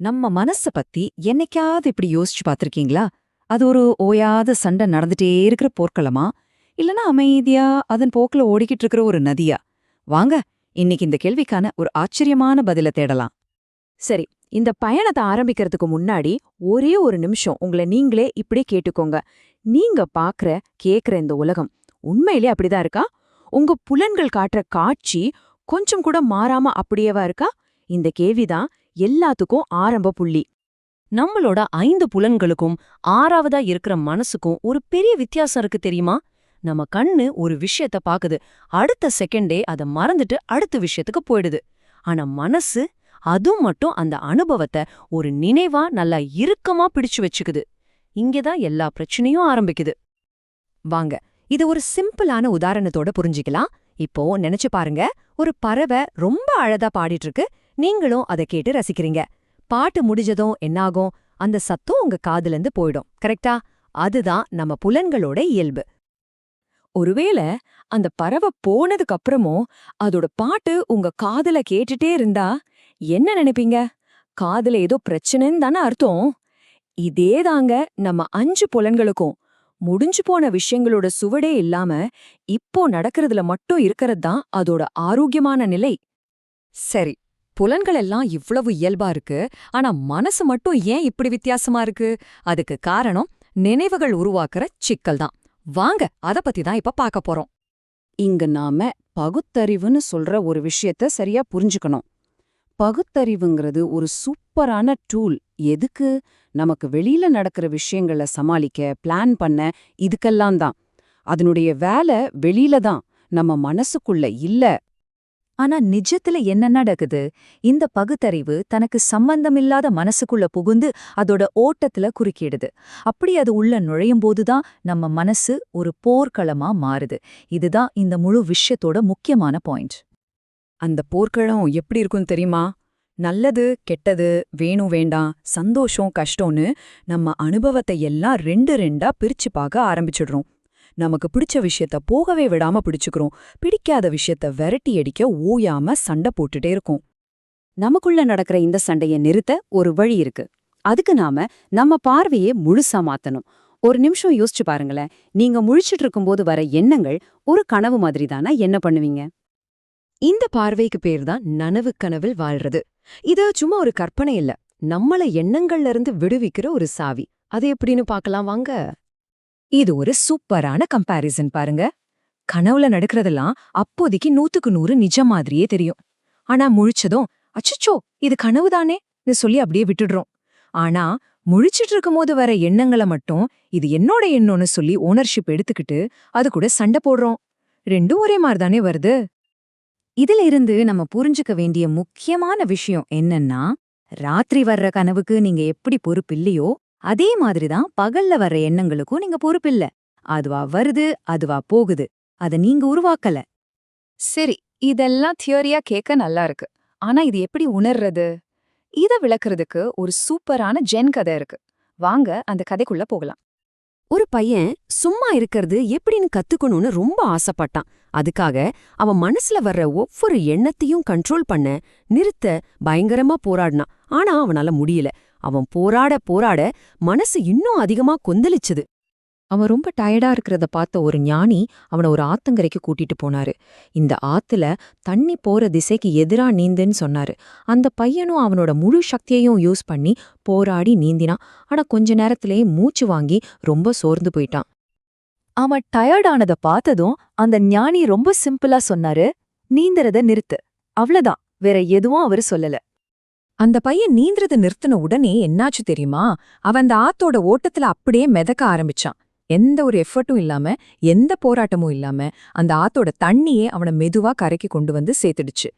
நம்ம மனச பத்தி என்னைக்காவது இப்படி யோசிச்சு பார்த்திருக்கீங்களா? அது ஒரு ஓயாத சண்டை நடந்துட்டே இருக்கிற போர்க்களமா? இல்லனா அமைதியா அதன் போக்குல ஓடிக்கிட்டு இருக்கிற ஒரு நதியா? வாங்க இன்னைக்கு இந்த கேள்விக்கான ஒரு ஆச்சரியமான பதில தேடலாம். சரி இந்த பயணத்தை ஆரம்பிக்கிறதுக்கு முன்னாடி ஒரே ஒரு நிமிஷம் உங்களை நீங்களே இப்படியே கேட்டுக்கோங்க. நீங்க பாக்குற கேக்குற இந்த உலகம் உண்மையிலே அப்படிதான் இருக்கா? உங்க புலன்கள் காட்டுற காட்சி கொஞ்சம் கூட மாறாம அப்படியேவா இருக்கா? இந்த கேள்விதான் எல்லாத்துக்கும் ஆரம்ப புள்ளி. நம்மளோட ஐந்து புலன்களுக்கும் ஆறாவதா இருக்கிற மனசுக்கும் ஒரு பெரிய வித்தியாசம் இருக்கு தெரியுமா? நம்ம கண்ணு ஒரு விஷயத்த பாக்குது. அடுத்த செகண்டே அத மறந்துட்டு அடுத்த விஷயத்துக்கு போயிடுது. ஆனா மனசு அதுவும் மட்டும் அந்த அனுபவத்தை ஒரு நினைவா நல்லா இறுக்கமா பிடிச்சு வச்சுக்குது. இங்கதான் எல்லா பிரச்சனையும் ஆரம்பிக்குது. வாங்க இது ஒரு சிம்பிளான உதாரணத்தோட புரிஞ்சுக்கலாம். இப்போ நினைச்சு பாருங்க ஒரு பறவை ரொம்ப அழகா பாடிட்டு இருக்கு. நீங்களும் அதை கேட்டு ரசிக்கிறீங்க. பாட்டு முடிஞ்சதும் என்னாகும்? அந்த சத்தம் உங்க காதுல இருந்து போயிடும். கரெக்டா? அதுதான் நம்ம புலன்களோட இயல்பு. ஒருவேளை அந்த பறவை போனதுக்கு அப்புறமும் அதோட பாட்டு உங்க காதுல கேட்டுட்டே இருந்தா என்ன நினைப்பீங்க? காதுல ஏதோ பிரச்சனைன்னு தானே அர்த்தம்? இதேதாங்க நம்ம அஞ்சு புலன்களுக்கும். முடிஞ்சு போன விஷயங்களோட சுவடே இல்லாம இப்போ நடக்கிறதுல மட்டும் இருக்கிறது தான் அதோட ஆரோக்கியமான நிலை. சரி. புலன்கள் எல்லாம் இவ்வளவு இயல்பா இருக்கு. ஆனா மனசு மட்டும் ஏன் இப்படி வித்தியாசமா இருக்கு? அதுக்கு காரணம் நினைவுகள் உருவாக்குற சிக்கல் தான். வாங்க அத பத்தி தான் இப்ப பார்க்க போறோம். இங்க நாம பகுத்தறிவுன்னு சொல்ற ஒரு விஷயத்த சரியா புரிஞ்சுக்கணும். பகுத்தறிவுங்கிறது ஒரு சூப்பரான டூல். எதுக்கு? நமக்கு வெளியில நடக்கிற விஷயங்கள சமாளிக்க பிளான் பண்ண இதுக்கெல்லாம் தான். அதனுடைய வேலை வெளியில தான். நம்ம மனசுக்குள்ள இல்ல. ஆனா நிஜத்துல என்ன நடக்குது? இந்த பகுத்தறிவு தனக்கு சம்பந்தமில்லாத மனசுக்குள்ள புகுந்து அதோட ஓட்டத்துல குறுக்கிடுது. அப்படி அது உள்ள நுழையும் போதுதான் நம்ம மனசு ஒரு போர்க்களமா மாறுது. இதுதான் இந்த முழு விஷயத்தோட முக்கியமான பாயிண்ட். அந்த போர்க்களம் எப்படி இருக்கும் தெரியுமா? நல்லது கெட்டது வேணும் வேண்டாம் சந்தோஷம் கஷ்டம்னு நம்ம அனுபவத்தை எல்லாம் ரெண்டு ரெண்டா பிரிச்சு பார்க்க ஆரம்பிச்சிடுறோம். நமக்கு பிடிச்ச விஷயத்த போகவே விடாம பிடிச்சுக்கிறோம். பிடிக்காத விஷயத்த விரட்டி அடிக்க ஓயாம சண்டை போட்டுட்டே இருக்கும். நமக்குள்ள நடக்கிற இந்த சண்டைய நிறுத்த ஒரு வழி இருக்கு. அதுக்கு நாம நம்ம பார்வையே முழுசா மாத்தணும். ஒரு நிமிஷம் யோசிச்சு பாருங்களேன். நீங்க முழிச்சிட்டு இருக்கும்போது வர எண்ணங்கள் ஒரு கனவு மாதிரி தானா? என்ன பண்ணுவீங்க? இந்த பார்வைக்கு பேர் தான் நனவு கனவில் வாழ்றது. இது சும்மா ஒரு கற்பனை இல்ல. நம்மள எண்ணங்கள்ல இருந்து விடுவிக்கிற ஒரு சாவி. அது எப்படின்னு பார்க்கலாம். வாங்க. இது ஒரு சூப்பரான கம்பாரிசன் பாருங்க. கனவுல நடக்கிறதெல்லாம் அப்போதைக்கு நூத்துக்கு நூறு நிஜம் மாதிரியே தெரியும். ஆனா முழிச்சதும் அச்சச்சோ இது கனவுதானே சொல்லி அப்படியே விட்டுடுறோம். ஆனா முழிச்சிட்டு இருக்கும்போது வர எண்ணங்களை மட்டும் இது என்னோட எண்ணம்னு சொல்லி ஓனர்ஷிப் எடுத்துக்கிட்டு அது கூட சண்டை போடுறோம். ரெண்டும் ஒரே மாதிரிதானே வருது? இதுல இருந்து நம்ம புரிஞ்சுக்க வேண்டிய முக்கியமான விஷயம் என்னன்னா ராத்திரி வர்ற கனவுக்கு நீங்க எப்படி பொறுப்பில்லையோ அதே மாதிரிதான் பகல்ல வர்ற எண்ணங்களுக்கும் நீங்க பொறுப்பில்ல அதுவா வருது அதுவா போகுது. அத நீங்க உருவாக்கல. சரி இதெல்லாம் தியோரியா கேட்க நல்லா இருக்கு. ஆனா இது எப்படி உணர்றது? இத விளக்குறதுக்கு ஒரு சூப்பரான ஜென் கதை இருக்கு. வாங்க அந்த கதைக்குள்ள போகலாம். ஒரு பையன் சும்மா இருக்கிறது எப்படின்னு கத்துக்கணும்னு ரொம்ப ஆசைப்பட்டான். அதுக்காக அவன் மனசுல வர்ற ஒவ்வொரு எண்ணத்தையும் கண்ட்ரோல் பண்ண நிறுத்த பயங்கரமா போராடினான். ஆனா அவனால முடியல. அவன் போராட போராட மனசு இன்னும் அதிகமா கொந்தளிச்சுது. அவன் ரொம்ப டயர்டா இருக்கிறத பார்த்த ஒரு ஞானி அவனை ஒரு ஆத்தங்கரைக்கு கூட்டிட்டு போனாரு. இந்த ஆத்துல தண்ணி போற திசைக்கு எதிரா நீந்துன்னு சொன்னாரு. அந்த பையனும் அவனோட முழு சக்தியையும் யூஸ் பண்ணி போராடி நீந்தினான். ஆனா கொஞ்ச நேரத்திலேயே மூச்சு வாங்கி ரொம்ப சோர்ந்து போயிட்டான். அவன் டயர்டானத பார்த்ததும் அந்த ஞானி ரொம்ப சிம்பிளா சொன்னாரு நீந்தறத நிறுத்து. அவ்வளவுதான் வேற எதுவும் அவரு சொல்லல. அந்த பையன் நீந்திரத நிறுத்தின உடனே என்னாச்சு தெரியுமா? அவன் அந்த ஆத்தோட ஓட்டத்துல அப்படியே மிதக்க ஆரம்பிச்சான். எந்த ஒரு எஃபர்ட்டும் இல்லாம எந்த போராட்டமும் இல்லாம அந்த ஆத்தோட தண்ணியே அவனை மெதுவா கரைக்கு கொண்டு வந்து சேர்த்துடுச்சு.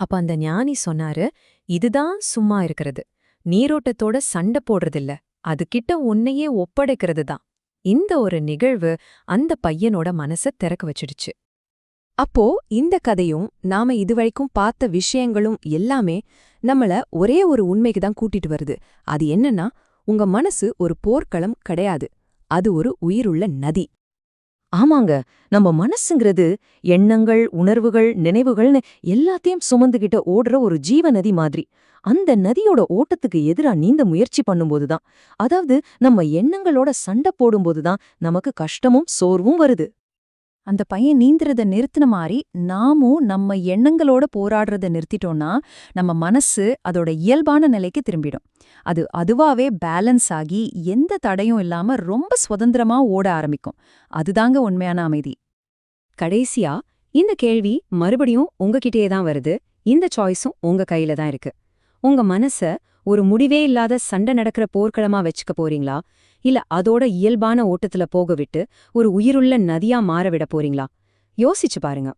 அப்ப அந்த ஞானி சொன்னாரு இதுதான் சும்மா இருக்கிறது. நீரோட்டத்தோட சண்டை போடுறதில்ல. அது கிட்ட உன்னையே ஒப்படைக்கிறது தான் இந்த ஒரு நிகழ்வு அந்த பையனோட மனச திறக்க வச்சிடுச்சு. அப்போ இந்த கதையும் நாம இதுவரைக்கும் பார்த்த விஷயங்களும் எல்லாமே நம்மள ஒரே ஒரு உண்மைக்கு தான் கூட்டிட்டு வருது. அது என்னன்னா உங்க மனசு ஒரு போர்க்களம் கிடையாது. அது ஒரு உயிருள்ள நதி. ஆமாங்க நம்ம மனசுங்கிறது எண்ணங்கள் உணர்வுகள் நினைவுகள்னு எல்லாத்தையும் சுமந்துகிட்ட ஓடுற ஒரு ஜீவ நதி மாதிரி. அந்த நதியோட ஓட்டத்துக்கு எதிரா நீந்த முயற்சி பண்ணும்போதுதான் அதாவது நம்ம எண்ணங்களோட சண்டை போடும்போதுதான் நமக்கு கஷ்டமும் சோர்வும் வருது. அந்த பையன் நீந்துறத நிறுத்தின மாதிரி நாமும் நம்ம எண்ணங்களோட போராடுறத நிறுத்திட்டோம்னா நம்ம மனசு அதோட இயல்பான நிலைக்கு திரும்பிடும். அது அதுவாவே பேலன்ஸ் ஆகி எந்த தடையும் இல்லாம ரொம்ப சுதந்திரமா ஓட ஆரம்பிக்கும். அதுதாங்க உண்மையான அமைதி. கடைசியா இந்த கேள்வி மறுபடியும் உங்ககிட்டயே தான் வருது. இந்த சாய்ஸும் உங்க கையில தான் இருக்கு. உங்க மனச ஒரு முடிவே இல்லாத சண்டை நடக்கிற போர்க்களமா வச்சுக்க போறீங்களா? இல்ல அதோட இயல்பான ஓட்டத்துல போக விட்டு ஒரு உயிருள்ள நதியா மாற விட போறீங்களா? யோசிச்சு பாருங்க.